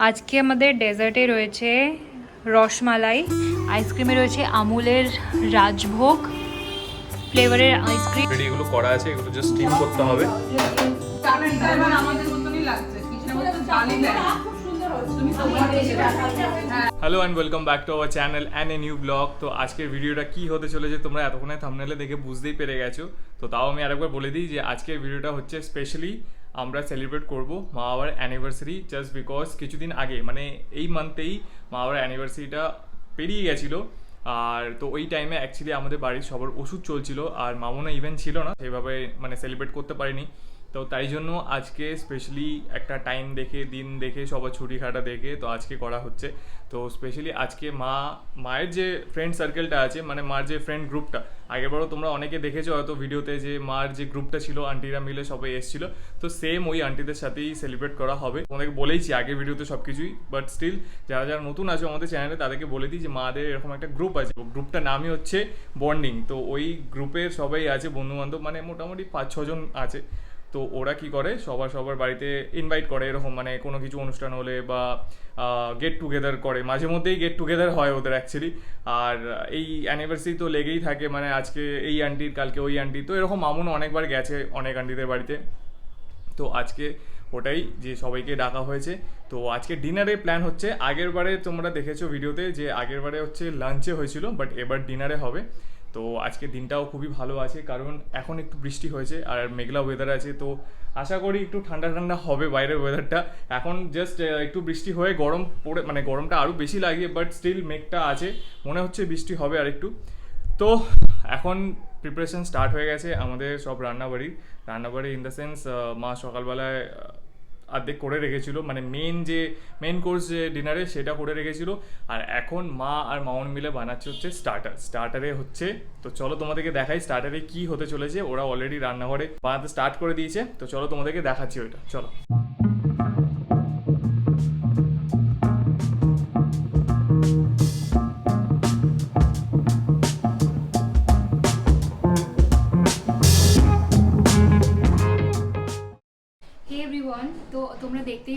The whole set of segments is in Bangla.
আজকে আমাদের ডেজার্টে রয়েছে রসমালাই, আইসক্রিমে রয়েছে আমুলের রাজভোগ, ফ্লেভারের আইসক্রিম। এগুলো করা আছে, এগুলো জাস্ট স্টিম করতে হবে। হ্যাঁ hello and welcome back to our channel and a new blog তো আজকের ভিডিওটা কি হতে চলেছে তোমরা এতক্ষণে থামনেলে দেখে বুঝতেই পেরে গেছো। তো তাও আমি আরেকবার বলে দিই যে আজকের ভিডিওটা হচ্ছে স্পেশালি আমরা সেলিব্রেট করব মা বাবার অ্যানিভার্সারি জাস্ট বিকজ কিছুদিন আগে মানে এই মান্থেই মা বাবার অ্যানিভার্সারিটা পেরিয়ে গেছিল। আর তো ওই টাইমে অ্যাকচুয়ালি আমাদের বাড়ির সবার ওষুধ চলছিল, আর মামুনা ইভেন্ট ছিল না সেভাবে মানে সেলিব্রেট করতে পারিনি। তো তাই জন্য আজকে স্পেশালি একটা টাইম দেখে, দিন দেখে, সবার ছুটি খাটা দেখে তো আজকে করা হচ্ছে। তো স্পেশালি আজকে মা, মায়ের যে ফ্রেন্ড সার্কেলটা আছে মানে মার যে ফ্রেন্ড গ্রুপটা আগেরবারও তোমরা অনেকে দেখেছ হয়তো ভিডিওতে যে মার যে গ্রুপটা ছিল, আন্টিরা মিলে সবাই এসেছিল। তো সেম ওই আন্টিদের সাথেই সেলিব্রেট করা হবে। তোমাদেরকে বলেইছি আগের ভিডিওতে সব কিছুই বাট স্টিল যারা যারা নতুন আছে আমাদের চ্যানেলে তাদেরকে বলে দিই যে মাদের এরকম একটা গ্রুপ আছে। গ্রুপটার নামই হচ্ছে বন্ডিং তো ওই গ্রুপের সবাই আছে বন্ধু বান্ধব মানে মোটামুটি পাঁচ ছজন আছে। তো ওরা কি করে? সবার সবার বাড়িতে ইনভাইট করে এরকম মানে কোনো কিছু অনুষ্ঠান হলে বা গেট টুগেদার করে। মাঝে মধ্যেই গেট টুগেদার হয় ওদের অ্যাকচুয়ালি আর এই অ্যানিভার্সারি তো লেগেই থাকে মানে আজকে এই আন্টির কালকে ওই আন্টি তো এরকম মামুন অনেকবার গেছে অনেক আন্টিদের বাড়িতে। তো আজকে ওটাই যে সবাইকে ডাকা হয়েছে। তো আজকে ডিনারে প্ল্যান হচ্ছে। আগের বারে তোমরা দেখেছ ভিডিওতে যে আগের বারে হচ্ছে লাঞ্চে হয়েছিল বাট এবার ডিনারে হবে। তো আজকে দিনটাও খুবই ভালো আছে, কারণ এখন একটু বৃষ্টি হয়েছে আর মেঘলা ওয়েদার আছে। তো আশা করি একটু ঠান্ডা ঠান্ডা হবে বাইরের ওয়েদারটা এখন জাস্ট একটু বৃষ্টি হয়ে গরম পড়ে মানে গরমটা আরও বেশি লাগে বাট স্টিল মেঘটা আছে। মনে হচ্ছে বৃষ্টি হবে আর একটু তো এখন প্রিপারেশন স্টার্ট হয়ে গেছে আমাদের সব রান্নাবাড়ির। রান্নাবাড়ি ইন দ্য সেন্স মা সকালবেলায় অর্ধেক করে রেখেছিল মানে মেন যে মেন কোর্স যে ডিনারে সেটা করে রেখেছিল। আর এখন মা আর মামন মিলে বানাচ্ছে হচ্ছে স্টার্টার স্টার্টারে হচ্ছে, তো চলো তোমাদেরকে দেখাই স্টার্টারে কি হতে চলেছে। ওরা অলরেডি রান্নাঘরে বানাতে স্টার্ট করে দিয়েছে, তো চলো তোমাদেরকে দেখাচ্ছি ওইটা। চলো।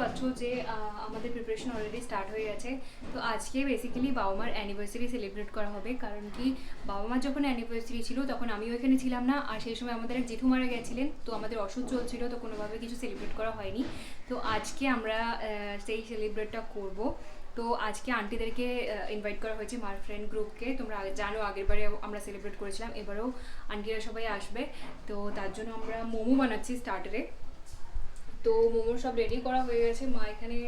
পাচ্ছ যে আমাদের প্রিপারেশন অলরেডি স্টার্ট হয়ে গেছে। তো আজকে বেসিক্যালি বাবা মার অ্যানিভার্সারি সেলিব্রেট করা হবে। কারণ কি বাবা মার যখন অ্যানিভার্সারি ছিল, তখন আমিও এখানে ছিলাম না। আর সেই সময় আমাদের এক জেঠু মারা গেছিলেন, তো আমাদের ওষুধ চলছিল, তো কোনোভাবে কিছু সেলিব্রেট করা হয়নি। তো আজকে আমরা সেই সেলিব্রেটটা করব। তো আজকে আন্টিদেরকে ইনভাইট করা হয়েছে মার ফ্রেন্ড গ্রুপকে তোমরা জানো, আগের বারে আমরা সেলিব্রেট করেছিলাম। এবারেও আন্টিরা সবাই আসবে। তো তার জন্য আমরা মোমো বানাচ্ছি স্টার্টারে তো মোমোর সব রেডি করা হয়ে গেছে। মা এখানে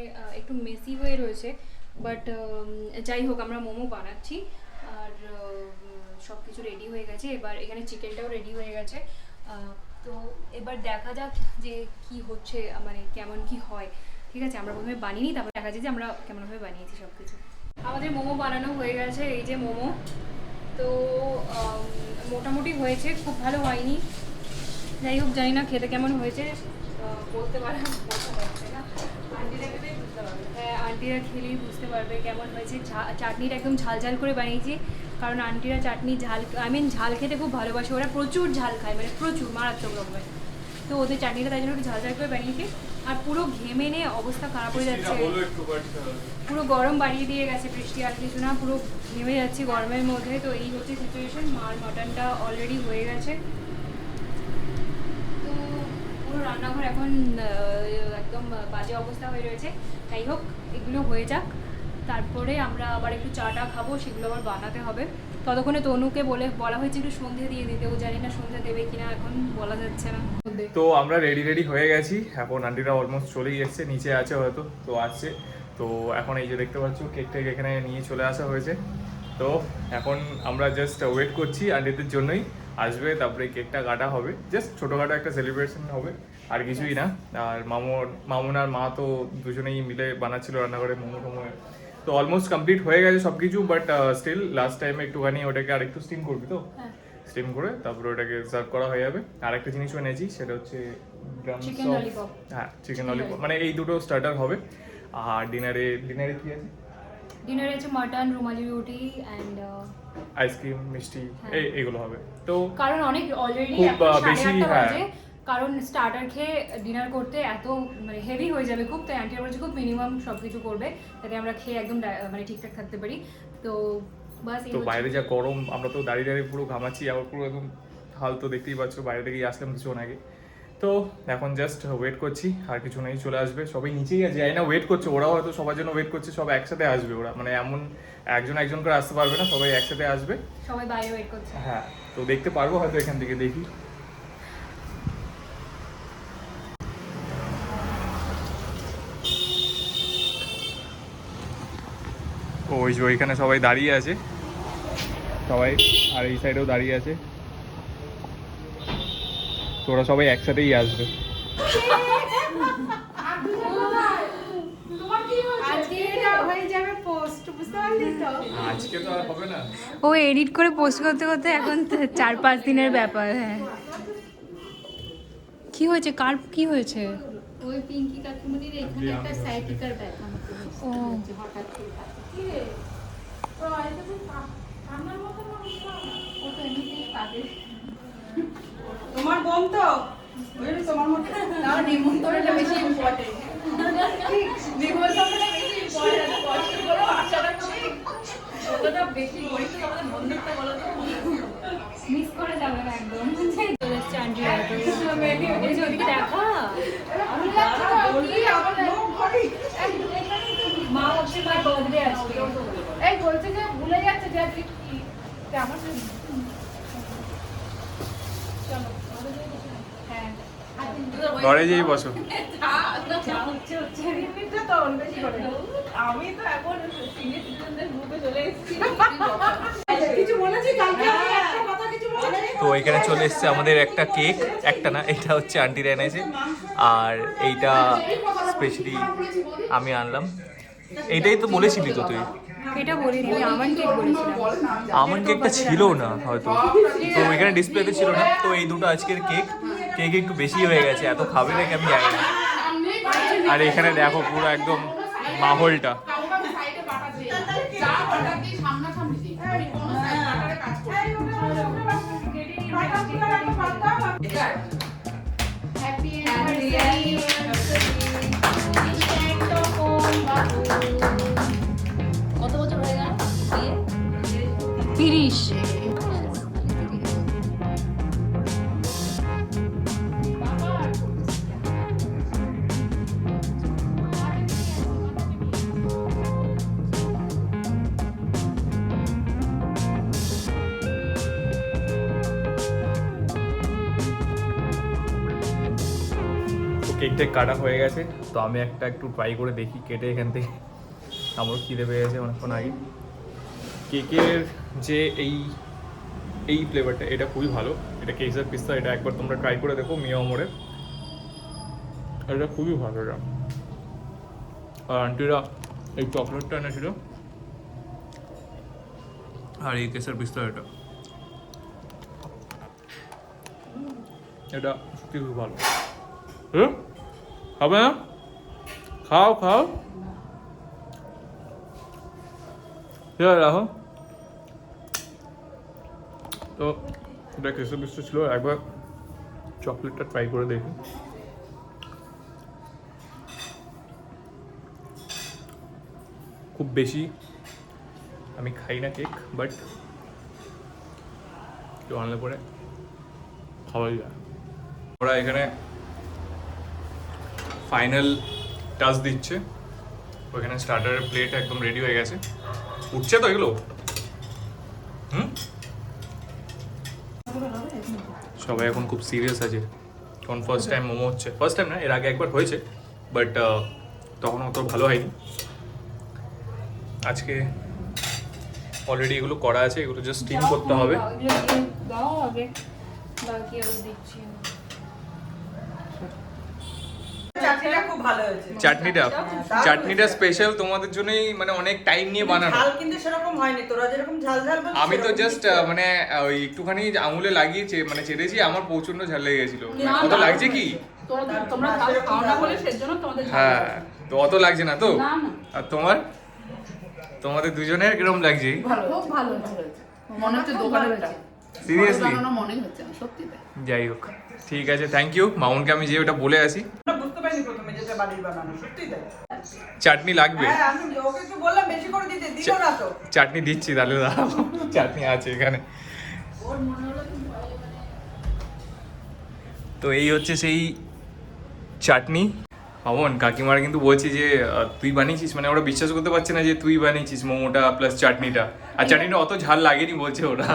একটু মেসি হয়ে রয়েছে। বাট যাই হোক, আমরা মোমো বানাচ্ছি। আর সব কিছু রেডি হয়ে গেছে। এবার এখানে চিকেনটাও রেডি হয়ে গেছে। তো এবার দেখা যাক যে কি হচ্ছে মানে কেমন কি হয়। ঠিক আছে? আমরা প্রথমে বানিয়ে নিই, তারপর দেখা যায় যে আমরা কেমনভাবে বানিয়েছি সব কিছু আমাদের মোমো বানানো হয়ে গেছে, এই যে মোমো। তো মোটামুটি হয়েছে, খুব ভালো হয়নি। যাই হোক, জানি না খেতে কেমন হয়েছে। বলতে পারে বলতে পারছে না। আন্টিরা খেলেই বুঝতে পারবে। হ্যাঁ আন্টিরা খেলেই বুঝতে পারবে কেমন হয়েছে। চাটনিটা একদম ঝাল ঝাল করে বানিয়েছি। কারণ আন্টিরা চাটনি ঝাল আই মিন ঝাল খেতে খুব ভালোবাসে। ওরা প্রচুর ঝাল খায় মানে প্রচুর মারাত্মক রকমের। তো ওদের চাটনিটা তাই জন্য একটু ঝাল ঝাল করে বানিয়েছি। আর পুরো ঘেমে নিয়ে অবস্থা খারাপ হয়ে যাচ্ছে। পুরো গরম বাড়িয়ে দিয়ে গেছে বৃষ্টি আর কিছু না পুরো নেমে যাচ্ছি গরমের মধ্যে। তো এই হচ্ছে সিচুয়েশন মার মাটনটা অলরেডি হয়ে গেছে। রান্নাঘর এখন একদম বাজে অবস্থা হয়ে রয়েছে। যাই হোক, এগুলো হয়ে যাক। তারপরে আমরা আবার একটু চাটা খাব, সেগুলো আবার বানাতে হবে। ততক্ষণে তনুকে বলে, বলা হয়েছে একটু সন্ধে দিয়ে দিতে। ও জানি না সন্ধে দেবে কিনা, এখন বলা যাচ্ছে না। তো আমরা রেডি রেডি হয়ে গেছি। এখন আন্টিরা অলমোস্ট চলেই এসছে, নিচে আছে হয়তো, তো আসছে। তো এখন এই যে দেখতে পাচ্ছ কেক টেক এখানে নিয়ে চলে আসা হয়েছে। তো এখন আমরা জাস্ট ওয়েট করছি আন্টিদের জন্যই। আসবে, তারপরে কেকটা কাটা হবে। জাস্ট ছোটোখাটো একটা সেলিব্রেশন হবে। আর কিছুই না। আর মামুন মামুন আর মা তো দুজনেই মিলে বানাচ্ছিল রান্নাঘরে মোমো টোমো। তো অলমোস্ট কমপ্লিট হয়ে গেছে সব কিছু বাট স্টিল লাস্ট টাইমে একটুখানি ওটাকে আরেকটু স্টিম করবি তো? হ্যাঁ। স্টিম করে তারপরে ওটাকে সার্ভ করা হয়ে যাবে। আর একটা জিনিস এনেছি সেটা হচ্ছে. হ্যাঁ চিকেন ললিপপ মানে এই দুটো স্টার্টার হবে। আর ডিনারে ডিনারে কি আছে? ডিনারে আছে মাটন রুমালি রুটি অ্যান্ড আইসক্রিম মিষ্টি হ্যাঁ। এই এগুলো হবে। তো কারণ অনেক অলরেডি খুব, বেশি, হ্যাঁ। কারণ স্টার্টার খেয়ে ডিনার করতে এত মানে হেভি হয়ে যাবে খুব তাই আন্টিরা বলেছে খুব মিনিমাম সব কিছু করবে যাতে আমরা খেয়ে একদম মানে ঠিকঠাক থাকতে পারি। তো বাস তো বাইরে যা গরম আমরা তো দাঁড়িয়ে দাঁড়িয়ে পুরো ঘামাচ্ছি আবার পুরো একদম হাল তো দেখতেই পাচ্ছ বাইরে থেকেই আসলাম কিছুক্ষণ আগে। তো এখন জাস্ট ওয়েট করছি আর কিছু নেই চলে আসবে। সবাই নিচেই আছে যাই না ওয়েট করছে ওরাও হয়তো সবার জন্য ওয়েট করছে সব একসাথে আসবে ওরা। মানে এমন একজন একজন করে আসতে পারবে না সবাই একসাথে আসবে। সবাই বাইরে ওয়েট করছে। হ্যাঁ তো দেখতে পারব হয়তো এখান থেকে দেখি। ওই যে ওইখানে সবাই দাঁড়িয়ে আছে। সবাই আর এই সাইডেও দাঁড়িয়ে আছে। তোরা সবাই একসাথেই আসবে। ও এডিট করে পোস্ট করতে করতে এখন চার পাঁচ দিনের ব্যাপার হ্যাঁ। কি হয়েছে? কার কি হয়েছে? ওই পিঙ্কি কাকিমণির এখানে একটা সাইটিকার ব্যথা মতো ও। হচ্ছে হঠাৎ করে কি রে? তো এটা তো আমার মতো মানুষ ও তো এমনিতেই কাঁদে তোমার বোন তো? তোমার মতো। না নিমন্ত্রণটা বেশি ইম্পর্টেন্ট নিমন্ত্রণটা বেশি ইম্পর্টেন্ট কষ্ট করো আশাটা করি বেশি গরিব আমাদের বন্ধুত্ব বলো তো। মিস করে যাবে না একদম। এই ঘরে। বলছে যে ভুলে যাচ্ছে যে আজকে কি হ্যাঁ যেই বসো আমি তো এখন সিনিয়র সিটিজেনদের গ্রুপে চলে এসেছি কিছু বলেছি কালকে তো এখানে চলে এসেছে আমাদের একটা কেক একটা না এটা হচ্ছে আন্টিরা এনেছে। আর এইটা স্পেশালি আমি আনলাম। এইটাই তো বলেছিলি তো তুই। এটা বলিনি আমি আমন কেক বলেছিলাম। আমন কেকটা ছিল না হয়তো। তো এখানে ডিসপ্লেতে ছিল না। তো এই দুটো আজকের কেক। কেক একটু বেশি হয়ে গেছে এত খাবে নাকি আমি জানি না। আর এখানে দেখো পুরো একদম মাহলটা। কত বছর হয়ে গেল? বিয়ে? তিরিশ। কেকটা কাটা হয়ে গেছে, তো আমি একটা একটু ট্রাই করে দেখি, কেটে এখান থেকে। আমারও খিদে পেয়ে গেছে অনেকক্ষণ আগে কেকের যে এই এই ফ্লেভারটা এটা খুবই ভালো। এটা কেসার পিস্তা, এটা একবার তোমরা ট্রাই করে দেখো, মিয়া মোড়ে এটা খুবই ভালো, এটা। আর আন্টিরা এই চকলেটটা এনেছিল। আর এই কেসার পিস্তা এটা। এটা সত্যি খুব ভালো। হুম হবে না খাও। খাও রাখো তো এটা কেসে বিস্ত ছিল, একবার চকলেটটা ট্রাই করে দেখি। খুব বেশি আমি খাই না কেক বাট কেউ আনলে পরে খাওয়াই যায়। ওরা এখানে ফাইনাল টাচ দিচ্ছে। ওইখানে স্টার্টারের প্লেট একদম রেডি হয়ে গেছে। উঠছে তো এগুলো? হুম? সবাই এখন খুব সিরিয়াস আছে। কারণ ফার্স্ট টাইম মোমো হচ্ছে। ফার্স্ট টাইম না, এর আগে একবার হয়েছে বাট তখন অত ভালো হয়নি। আজকে অলরেডি এগুলো করা আছে, এগুলো জাস্ট স্টিম করতে হবে। দাও আগে বাকি দিচ্ছি চাটনিটা খুব ভালো হয়েছে। চাটনিটা। চাটনিটা স্পেশাল তোমাদের জন্যই মানে অনেক টাইম নিয়ে বানানো। ঝাল কিন্তু সেরকম হয়নি। তোরা যেরকম ঝাল ঝাল বলছিস আমি তো জাস্ট মানে ওই একটুখানি আঙুলে লাগিয়েছে মানে চেড়েছি আমার প্রচণ্ড ঝাল লেগে গেছিল। অত লাগছে কি? তোমরা ঝাল খাও না বলে সেজন্য তোমাদের হ্যাঁ তো অত লাগছে না তো? না, না। আর তোমার? তোমাদের দুজনের কীরকম লাগছে? ভালো খুব ভালো মনে হচ্ছে সিরিয়াসলি মনে হচ্ছে সত্যি তাই। যাই হোক। ঠিক আছে থ্যাংক ইউ মামুনকে আমি যে ওটা বলে আসি। আমরা বুঝতে পারিনি প্রথমে যেটা বাড়ির বানানো সত্যি তাই। চাটনি লাগবে। হ্যাঁ আমি ওকে একটু বললাম বেশি করে দিতে দিল না তো। চাটনি দিচ্ছি তাহলে চাটনি আছে এখানে। তো এই হচ্ছে সেই চাটনি। মামন কাকিমারা কিন্তু বলছি যে তুই বানিয়েছিস? মানে ওরা বিশ্বাস করতে পারছে না যে তুই বানিয়েছিস মোমোটা প্লাস চাটনিটা। আর চাটনিটা অত ঝাল লাগেনি বলছে ওরা।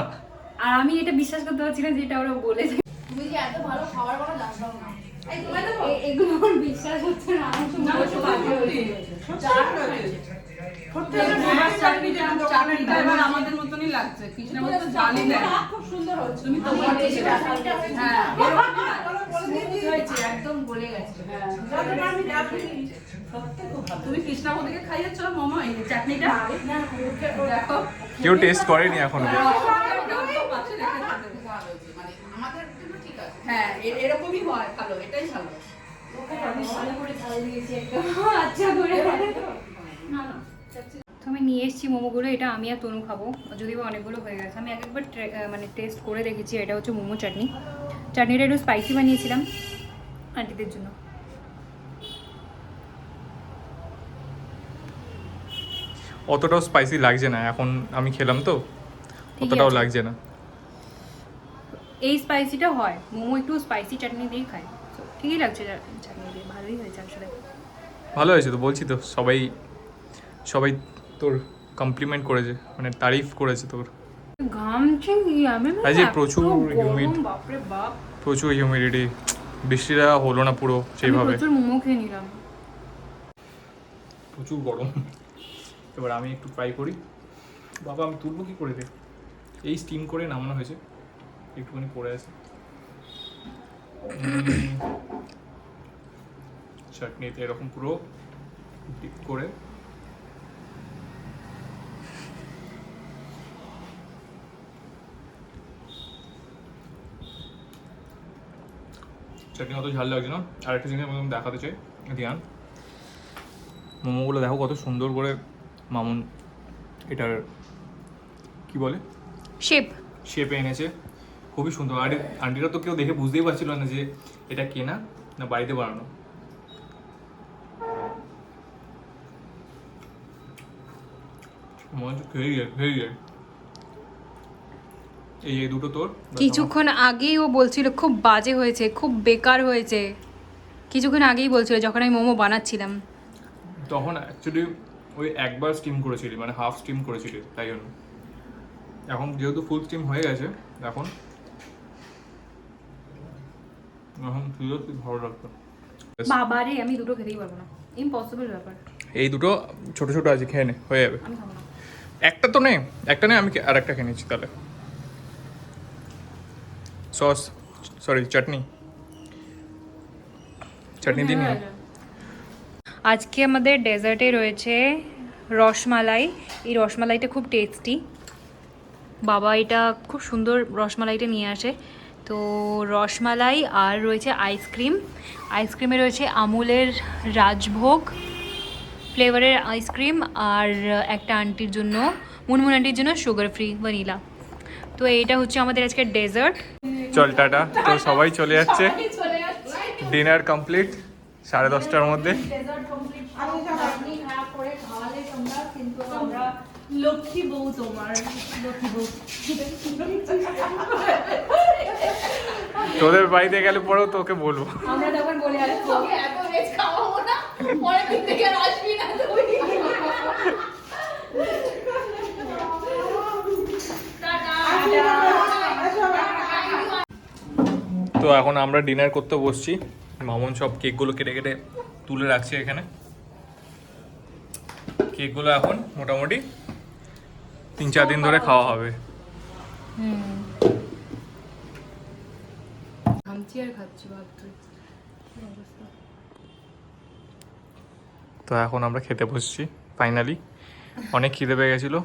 আর আমি এটা বিশ্বাস করতে পারছি না যেটা ওরা বলেছে। তুমি যে এত ভালো খাবার বানা জানতাম না এগুলো আমার বিশ্বাস হচ্ছে না না, আমার আমাদের মতনই লাগছে কৃষ্ণের মতো জালি দেয় না। খুব সুন্দর হচ্ছে তুমি। হ্যাঁ, না। একদম গেছে তুমি খাইয়েছো মোমো এই চাটনিটা দেখো কেউ টেস্ট করেনি এখনও মানে আমাদের জন্য ঠিক আছে হ্যাঁ এ- এরকমই হয় ভালো এটাই ভালো। আমি আচ্ছা করে। না না। তো আমি নিয়ে এসেছি মোমোগুলো এটা আমি আর তনু খাব। যদিও অনেকগুলো হয়ে গেছে আমি এক একবার মানে টেস্ট করে দেখেছি এটা হচ্ছে মোমো চাটনি। চাটনিটা একটু স্পাইসি বানিয়েছিলাম আন্টিদের জন্য। অতটাও স্পাইসি লাগছে না এখন আমি খেলাম তো অতটাও লাগছে না। এই স্পাইসিটা হয়। মোমো একটু স্পাইসি চাটনি দিয়েই খায়। ঠিকই লাগছে চাটনি দিয়ে। ভালোই হয়েছে আসলে। ভালো হয়েছে তো বলছি তো সবাই সবাই তোর কমপ্লিমেন্ট করেছে মানে তারিফ করেছে তোর। ঘামছে কি আমি আজ প্রচুর বাপ। প্রচুর হিউমিডিটি বৃষ্টিটা হলো না পুরো সেইভাবে। প্রচুর মোমো খেয়ে নিলাম। প্রচুর গরম। এবার আমি একটু ট্রাই করি। বাবা আমি তুলবো কি করে রে? এই স্টিম করে নামানো হয়েছে। একটুখানি পড়ে আছে। চাটনিতে এরকম পুরো ডিপ করে। চাটনি অত ঝাল লাগছে না আর একটা জিনিস আমি দেখাতে চাই ধ্যান। মোমোগুলো দেখো কত সুন্দর করে মামুন এটার কি বলে? শেপ। শেপে এনেছে। খুবই সুন্দর। আর আন্টিরা তো কেউ দেখে বুঝতেই পারছিল না যে এটা কেনা না বাড়িতে বানানো। মনে হচ্ছে খেয়ে যায় খেয়ে যায় এই এই দুটো তোর কিছুক্ষণ আগেই ও বলছিল খুব বাজে হয়েছে খুব বেকার হয়েছে। কিছুক্ষণ আগেই বলছিল যখন আমি মোমো বানাচ্ছিলাম। তখন অ্যাকচুয়ালি ওই একবার স্টিম করেছিলি মানে হাফ স্টিম করেছিলি তাই জন্য। এখন যেহেতু ফুল স্টিম হয়ে গেছে এখন ভালো লাগতো বাবারে আমি দুটো খেতেই পারব না। ইম্পসিবল ব্যাপার। এই দুটো ছোট ছোট আছে খেয়ে নে হয়ে যাবে। একটা তো নেই একটা নেই আমি আর একটা খেয়ে নিচ্ছি তাহলে। সস সরি চাটনি। চাটনি দিন হ্যাঁ, আজকে আমাদের ডেজার্টে রয়েছে রসমালাই। এই রসমালাইটা খুব টেস্টি। বাবা এটা খুব সুন্দর রসমালাইটা নিয়ে আসে। তো রসমালাই আর রয়েছে আইসক্রিম। আইসক্রিমে রয়েছে আমুলের রাজভোগ ফ্লেভারের আইসক্রিম আর একটা আন্টির জন্য মুনমুন আন্টির জন্য সুগার ফ্রি ভ্যানিলা তো এইটা হচ্ছে আমাদের আজকে ডেজার্ট চল টাটা। তো সবাই চলে যাচ্ছে। ডিনার কমপ্লিট সাড়ে দশটার মধ্যে। লক্ষ্মী বউ তোমার লক্ষ্মী বউ তোদের বাড়িতে গেলে পরেও তোকে বলব। আমরা তখন বলে আসব এত রেজ খাওয়াবো না দিন থেকে আসবি না তুই। তো এখন আমরা ডিনার করতে বসছি। মামন সব কেকগুলো কেটে কেটে তুলে রাখছি এখানে। কেকগুলো এখন মোটামুটি তিন চার দিন ধরে খাওয়া হবে। ঘামছি খাচ্ছি ভাবছি অবস্থা তো এখন আমরা খেতে বসছি ফাইনালি অনেক খিদে পেয়ে গেছিল।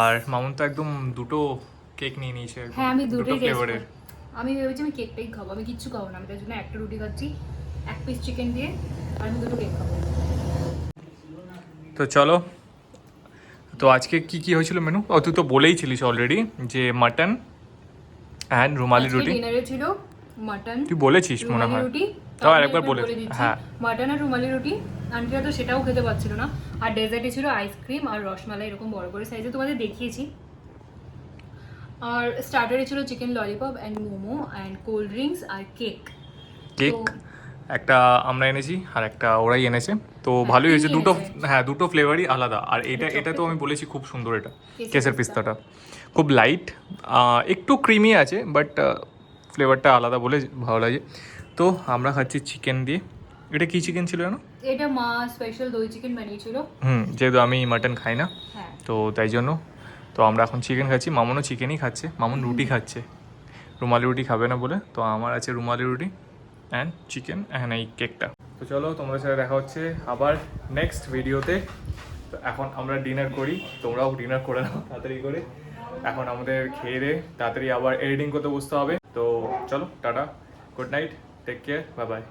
আর মামুন তো একদম দুটো কেক নিয়ে নিয়েছে হ্যাঁ আমি টেস্ট ফ্লেভারের আমি ভেবেছি আমি কেকটাই খাব আমি কিচ্ছু খাব না আমি তার জন্য একটা রুটি খাচ্ছি এক পিস চিকেন দিয়ে আর আমি দুটো কেক খাব। তো চলো। তো আজকে কি কি হয়েছিল মেনু ও তুই তো বলেই ছিলিস অলরেডি যে মাটন অ্যান্ড রুমালি রুটি ডিনারে ছিল মাটন তুই বলেছিস মনে হয়। রুটি তাও আরেকবার বলে হ্যাঁ। মাটন আর রুমালি রুটি আন্টিরা তো সেটাও খেতে পারছিল না। আর ডেজার্টে ছিল আইসক্রিম আর রসমালাই এরকম বড় বড় সাইজে তোমাদের দেখিয়েছি। আর স্টার্টারে ছিল chicken lollipop and momo and cold drinks R cake cake একটা আমরা এনেছি আর একটা ওরাই এনেছে। তো ভালোই হয়েছে। দুটো হ্যাঁ দুটো ফ্লেভারই আলাদা। আর এটা এটা তো আমি বলেছি খুব সুন্দর এটা কেসের পিস্তাটা। খুব লাইট একটু ক্রিমি আছে বাট ফ্লেভারটা আলাদা বলে ভালো লাগে। তো আমরা খাচ্ছি চিকেন দিয়ে। এটা কি চিকেন ছিল জানো? এটা মা স্পেশাল দই চিকেন বানিয়েছিল হুম যেহেতু আমি মাটন খাই না হ্যাঁ। তো তাই জন্য। তো আমরা এখন চিকেন খাচ্ছি। মামনও চিকেনই খাচ্ছে মামুন রুটি খাচ্ছে। রুমালি রুটি খাবে না বলে তো আমার আছে রুমালি রুটি অ্যান্ড চিকেন অ্যান্ড এই কেকটা তো চলো, তোমাদের সাথে দেখা হচ্ছে আবার নেক্সট ভিডিওতে তো। এখন আমরা ডিনার করি, তোমরাও ডিনার করে নাও তাড়াতাড়ি করে। এখন আমাদের খেয়ে দে, তাড়াতাড়ি আবার এডিটিং করতে বসতে হবে। তো চলো, tata good night take care bye bye